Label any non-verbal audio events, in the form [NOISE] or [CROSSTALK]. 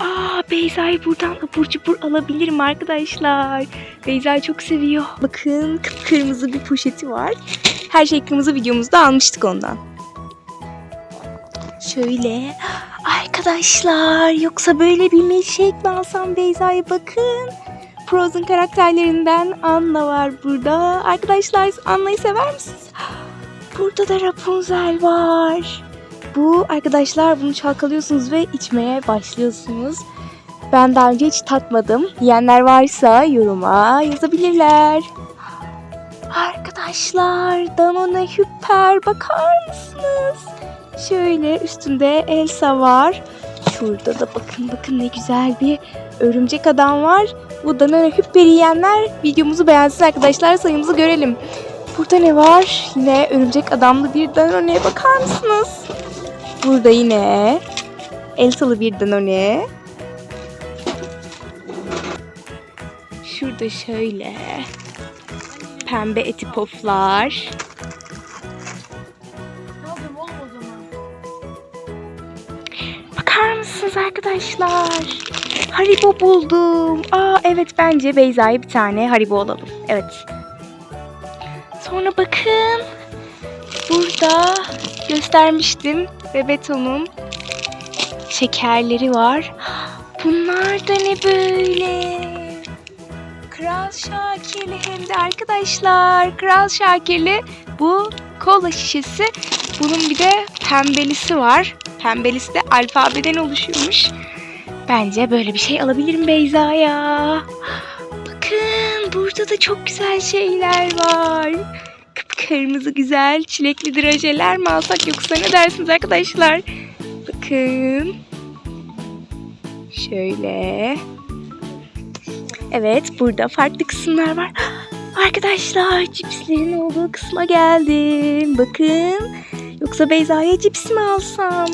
Aa Beyza'yı buradan abur cubur alabilirim arkadaşlar. Beyza'yı çok seviyor. Bakın kırmızı bir poşeti var. Her şey kırmızı videomuzda almıştık ondan. Şöyle arkadaşlar yoksa böyle bir milkshake mi alsam Beyza'ya bakın. Frozen karakterlerinden Anna var burada. Arkadaşlar Anna'yı sever misiniz? Burada da Rapunzel var. Bu arkadaşlar bunu çalkalıyorsunuz ve içmeye başlıyorsunuz. Ben daha önce hiç tatmadım. Yiyenler varsa yoruma yazabilirler. Arkadaşlar Danone Hyper bakar mısınız? Şöyle üstünde Elsa var. Şurada da bakın bakın ne güzel bir örümcek adam var. Bu Danone Hyper'i yiyenler videomuzu beğensin arkadaşlar sayımızı görelim. Burada ne var? Yine örümcek adamlı bir Danone'ye bakar mısınız? Burada yine Elsa'lı bir Danone. Şurada şöyle pembe eti poflar. Bakar mısınız arkadaşlar? Haribo buldum. Aa evet bence Beyza'ya bir tane Haribo alalım. Evet. Sonra bakın. Burada göstermiştim. Bebeto'nun şekerleri var. Bunlar da ne böyle? Kral Şakirli hem de arkadaşlar. Kral Şakirli bu kola şişesi. Bunun bir de pembelisi var. Pembelisi de alfabeden oluşuyormuş. Bence böyle bir şey alabilirim Beyza'ya. Bakın burada da çok güzel şeyler var. Kıpkırmızı güzel çilekli drajeler mi alsak yoksa ne dersiniz arkadaşlar? Bakın. Şöyle. Evet burada farklı kısımlar var. [GASPS] Arkadaşlar cipslerin olduğu kısma geldim. Bakın. Yoksa Beyza'ya cips mi alsam?